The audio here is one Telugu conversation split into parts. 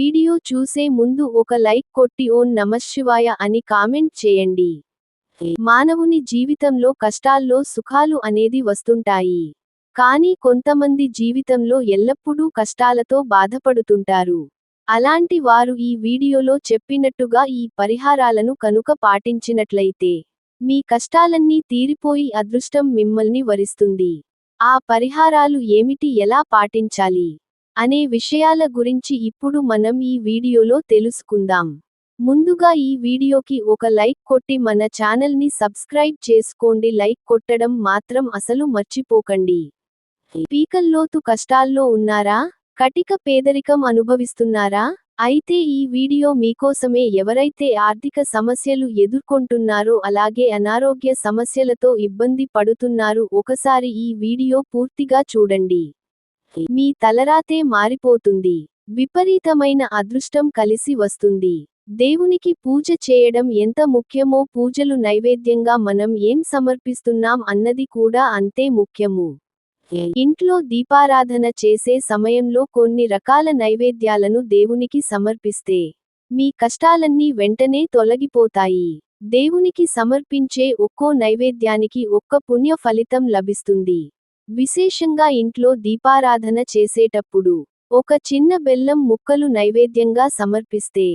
వీడియో చూసే ముందు ఒక లైక్ కొట్టి ఓం నమశివాయ అని కామెంట్ చేయండి. మానవుని జీవితంలో కష్టాల్లో సుఖాలు అనేది వస్తుంటాయి. కానీ కొంతమంది జీవితంలో ఎల్లప్పుడూ కష్టాలతో బాధపడుతుంటారు. అలాంటి వారు ఈ వీడియోలో చెప్పినట్టుగా ఈ పరిహారాలను కనుక పాటించినట్లయితే మీ కష్టాలన్నీ తీరిపోయి అదృష్టం మిమ్మల్ని వరిస్తుంది. ఆ పరిహారాలు ఏమిటి? ఎలా పాటించాలి? అనే విషయాల గురించి ఇప్పుడు మనం ఈ వీడియోలో తెలుసుకుందాం. ముందుగా ఈ వీడియోకి ఒక లైక్ కొట్టి మన ఛానల్ని సబ్స్క్రైబ్ చేసుకోండి. లైక్ కొట్టడం మాత్రం అసలు మర్చిపోకండి. పీకల్లోతు కష్టాల్లో ఉన్నారా? కటిక పేదరికం అనుభవిస్తున్నారా? అయితే ఈ వీడియో మీకోసమే ఎవరైతే ఆర్థిక సమస్యలు ఎదుర్కొంటున్నారో అలాగే అనారోగ్య సమస్యలతో ఇబ్బంది పడుతున్నారు ఒకసారి ఈ వీడియో పూర్తిగా చూడండి. మీ తలరాతే మారిపోతుంది. విపరీతమైన అదృష్టం కలిసి వస్తుంది. దేవునికి పూజ చేయడం ఎంత ముఖ్యమో పూజలు నైవేద్యంగా మనం ఏం సమర్పిస్తున్నాం అన్నది కూడా అంతే ముఖ్యము. ఇంట్లో దీపారాధన చేసే సమయంలో కొన్ని రకాల నైవేద్యాలను దేవునికి సమర్పిస్తే మీ కష్టాలన్నీ వెంటనే తొలగిపోతాయి. దేవునికి సమర్పించే ఒక్కో నైవేద్యానికి ఒక్క పుణ్య ఫలితం లభిస్తుంది. విశేషంగా ఇంట్లో దీపారాధన చేసేటప్పుడు ఒక చిన్న బెల్లం ముక్కలు నైవేద్యంగా సమర్పిస్తే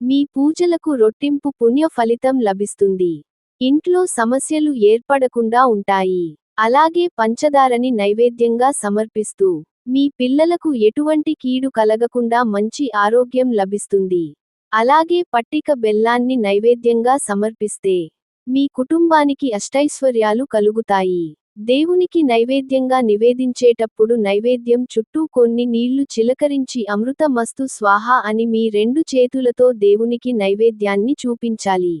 మీ పూజలకు రొట్టింపు పుణ్య ఫలితం లభిస్తుంది. ఇంట్లో సమస్యలు ఏర్పడకుండా ఉంటాయి. అలాగే పంచదారని నైవేద్యంగా సమర్పిస్తూ మీ పిల్లలకు ఎటువంటి కీడు కలగకుండా మంచి ఆరోగ్యం లభిస్తుంది. అలాగే పట్టిక బెల్లాన్ని నైవేద్యంగా సమర్పిస్తే మీ కుటుంబానికి అష్టైశ్వర్యాలు కలుగుతాయి. దేవునికి నైవేద్యంగా నివేదించేటప్పుడు నైవేద్యం చుట్టూ కొన్ని నీళ్ళు చిలకరించి అమృత మస్తు స్వాహ అని మీ రెండు చేతులతో దేవునికి నైవేద్యాన్ని చూపించాలి.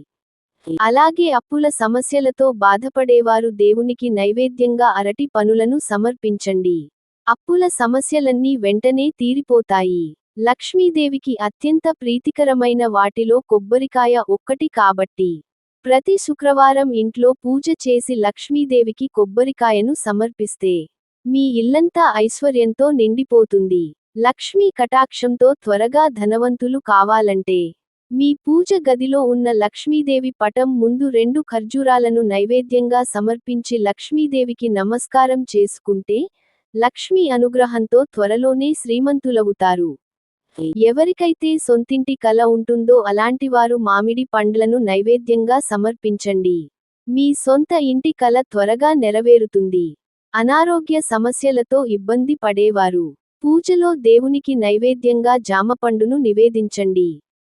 అలాగే అప్పుల సమస్యలతో బాధపడేవారు దేవునికి నైవేద్యంగా అరటి పనులను సమర్పించండి. అప్పుల సమస్యలన్నీ వెంటనే తీరిపోతాయి. లక్ష్మీదేవికి అత్యంత ప్రీతికరమైన వాటిలో కొబ్బరికాయ ఒక్కటి కాబట్టి ప్రతి శుక్రవారం ఇంట్లో పూజ చేసి లక్ష్మీదేవికి కొబ్బరికాయను సమర్పిస్తే మీ ఇల్లంతా ఐశ్వర్యంతో నిండిపోతుంది. లక్ష్మీ కటాక్షంతో త్వరగా ధనవంతులు కావాలంటే మీ పూజ గదిలో ఉన్న లక్ష్మీదేవి పటం ముందు రెండు ఖర్జూరాలను నైవేద్యంగా సమర్పించి లక్ష్మీదేవికి నమస్కారం చేసుకుంటే లక్ష్మీ అనుగ్రహంతో త్వరలోనే శ్రీమంతులవుతారు. ఎవరికైతే సొంతింటి కల ఉంటుందో అలాంటివారు మామిడి పండ్లను నైవేద్యంగా సమర్పించండి. మీ సొంత ఇంటి కల త్వరగా నెరవేరుతుంది. అనారోగ్య సమస్యలతో ఇబ్బంది పడేవారు. పూజలో దేవునికి నైవేద్యంగా జామపండును నివేదించండి.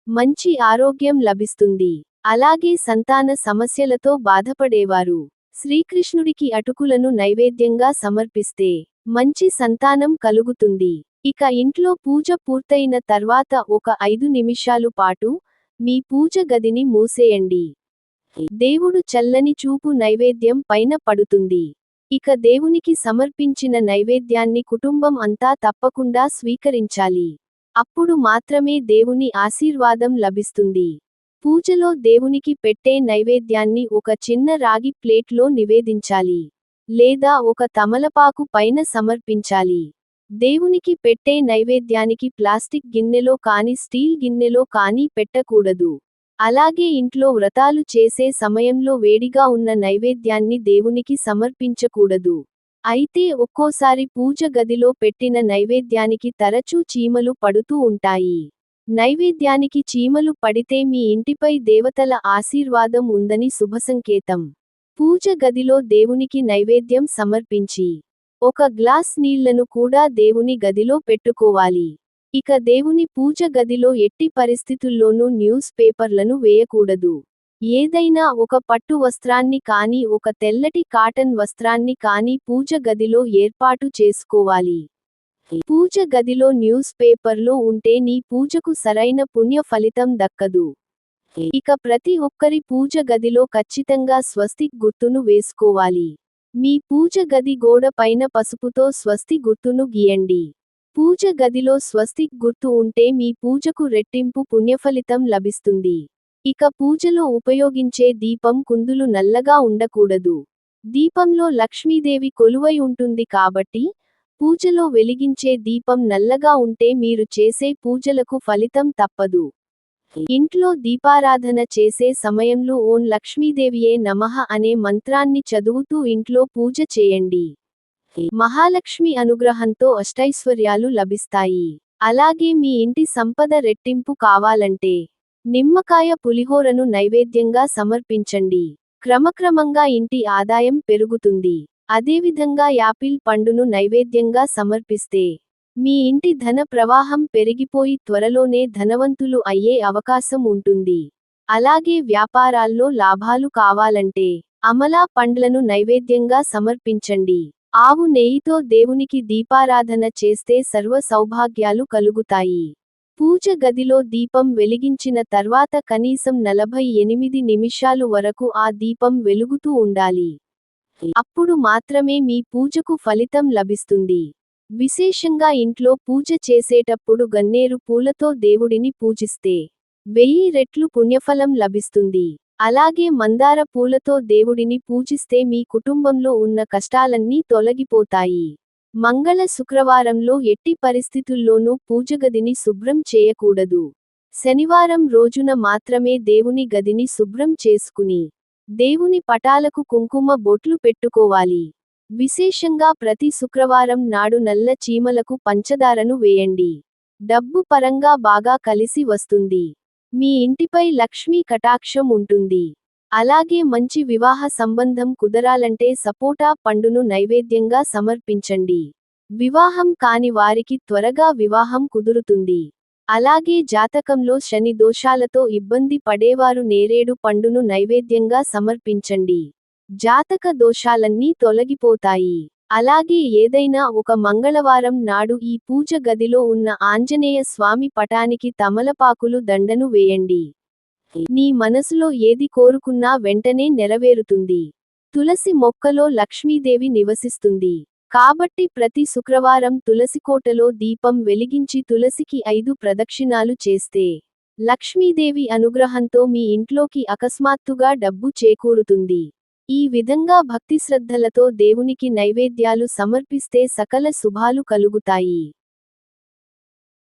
మంచి ఆరోగ్యం లభిస్తుంది. అలాగే సంతాన సమస్యలతో బాధపడేవారు. శ్రీకృష్ణుడికి అటుకులను నైవేద్యంగా సమర్పిస్తే మంచి సంతానం కలుగుతుంది. ఇక ఇంట్లో పూజ పూర్తయిన తర్వాత ఒక ఐదు నిమిషాలు పాటు మీ పూజ గదిని మూసేయండి. దేవుడు చల్లని చూపు నైవేద్యం పైన పడుతుంది. ఇక దేవునికి సమర్పించిన నైవేద్యాన్ని కుటుంబం అంతా తప్పకుండా స్వీకరించాలి. అప్పుడు మాత్రమే దేవుని ఆశీర్వాదం లభిస్తుంది. పూజలో దేవునికి పెట్టే నైవేద్యాన్ని ఒక చిన్న రాగి ప్లేట్లో నివేదించాలి. లేదా ఒక తమలపాకు పైన సమర్పించాలి. దేవునికి పెట్టే నైవేద్యానికి ప్లాస్టిక్ గిన్నెలో కాని స్టీల్ గిన్నెలో కానీ పెట్టకూడదు. అలాగే ఇంట్లో వ్రతాలు చేసే సమయంలో వేడిగా ఉన్న నైవేద్యాన్ని దేవునికి సమర్పించకూడదు. అయితే ఒక్కోసారి పూజ గదిలో పెట్టిన నైవేద్యానికి తరచూ చీమలు పడుతూ ఉంటాయి. నైవేద్యానికి చీమలు పడితే మీ ఇంటిపై దేవతల ఆశీర్వాదం ఉందని శుభసంకేతం. పూజ గదిలో దేవునికి నైవేద్యం సమర్పించి ఒక గ్లాస్ నీళ్ళను కూడా దేవుని గదిలో పెట్టుకోవాలి. ఇక దేవుని పూజ గదిలో ఎట్టి పరిస్థితుల్లోనూ న్యూస్ పేపర్లను వేయకూడదు. ఏదైనా ఒక పట్టు వస్త్రాన్ని కానీ ఒక తెల్లటి కాటన్ వస్త్రాన్ని కానీ పూజ గదిలో ఏర్పాటు చేసుకోవాలి. పూజ గదిలో న్యూస్ పేపర్లో ఉంటే నీ పూజకు సరైన పుణ్య ఫలితం దక్కదు. ఇక ప్రతి ఒక్కరి పూజ గదిలో ఖచ్చితంగా స్వస్తిక్ గుర్తును వేసుకోవాలి. మీ పూజ గది గోడ పైన పసుపుతో స్వస్తి గుర్తును గీయండి. పూజ గదిలో స్వస్తిక్ గుర్తు ఉంటే మీ పూజకు రెట్టింపు పుణ్యఫలితం లభిస్తుంది. ఇక పూజలో ఉపయోగించే దీపం కుందులు నల్లగా ఉండకూడదు. దీపంలో లక్ష్మీదేవి కొలువై ఉంటుంది కాబట్టి పూజలో వెలిగించే దీపం నల్లగా ఉంటే మీరు చేసే పూజలకు ఫలితం తప్పదు. ఇంట్లో దీపారాధన చేసే సమయంలో ఓం లక్ష్మీదేవియే నమః అనే మంత్రాన్ని చదువుతూ ఇంట్లో పూజ చేయండి. మహాలక్ష్మి అనుగ్రహంతో అష్టైశ్వర్యాలు లభిస్తాయి. అలాగే మీ ఇంటి సంపద రెట్టింపు కావాలంటే నిమ్మకాయ పులిహోరను నైవేద్యంగా సమర్పించండి. క్రమక్రమంగా ఇంటి ఆదాయం పెరుగుతుంది. అదేవిధంగా యాపిల్ పండును నైవేద్యంగా సమర్పిస్తే మీ ఇంటి ధన ప్రవాహం పెరిగిపోయి త్వరలోనే ధనవంతులు అయ్యే అవకాశం ఉంటుంది. అలాగే వ్యాపారాల్లో లాభాలు కావాలంటే అమలా పండ్లను నైవేద్యంగా సమర్పించండి. ఆవు నెయ్యితో దేవునికి దీపారాధన చేస్తే సర్వ సౌభాగ్యాలు కలుగుతాయి. పూజ గదిలో దీపం వెలిగించిన తర్వాత కనీసం నలభై ఎనిమిది నిమిషాలు వరకు ఆ దీపం వెలుగుతూ ఉండాలి. అప్పుడు మాత్రమే మీ పూజకు ఫలితం లభిస్తుంది. విశేషంగా ఇంట్లో పూజ చేసేటప్పుడు గన్నేరు పూలతో దేవుడిని పూజిస్తే వెయ్యి రెట్లు పుణ్యఫలం లభిస్తుంది. అలాగే మందార పూలతో దేవుడిని పూజిస్తే మీ కుటుంబంలో ఉన్న కష్టాలన్నీ తొలగిపోతాయి. మంగళ శుక్రవారంలో ఎట్టి పరిస్థితుల్లోనూ పూజగదిని శుభ్రం చేయకూడదు. శనివారం రోజున మాత్రమే దేవుని గదిని శుభ్రం చేసుకుని దేవుని పటాలకు కుంకుమ బొట్లు పెట్టుకోవాలి. విశేషంగా ప్రతి శుక్రవారం నాడు నల్ల చీమలకు పంచదారను వేయండి. డబ్బు పరంగా బాగా కలిసి వస్తుంది. మీ ఇంటిపై లక్ష్మీ కటాక్షం ఉంటుంది. అలాగే మంచి వివాహ సంబంధం కుదరాలంటే సపోటా పండును నైవేద్యంగా సమర్పించండి. వివాహం కాని వారికి త్వరగా వివాహం కుదురుతుంది. అలాగే జాతకంలో శని దోషాలతో ఇబ్బంది పడేవారు నేరేడు పండును నైవేద్యంగా సమర్పించండి. జాతక దోషాలన్నీ తొలగిపోతాయి. అలాగే ఏదైనా ఒక మంగళవారం నాడు ఈ పూజ గదిలో ఉన్న ఆంజనేయ స్వామి పటానికి తమలపాకులు దండను వేయండి. నీ మనసులో ఏది కోరుకున్నా వెంటనే నెరవేరుతుంది. తులసి మొక్కలో లక్ష్మీదేవి నివసిస్తుంది. కాబట్టి ప్రతి శుక్రవారం తులసికోటలో దీపం వెలిగించి తులసికి ఐదు ప్రదక్షిణాలు చేస్తే లక్ష్మీదేవి అనుగ్రహంతో మీ ఇంట్లోకి అకస్మాత్తుగా డబ్బు చేకూరుతుంది. ఈ విధంగా భక్తిశ్రద్ధలతో దేవునికి నైవేద్యాలు సమర్పిస్తే సకల శుభాలు కలుగుతాయి.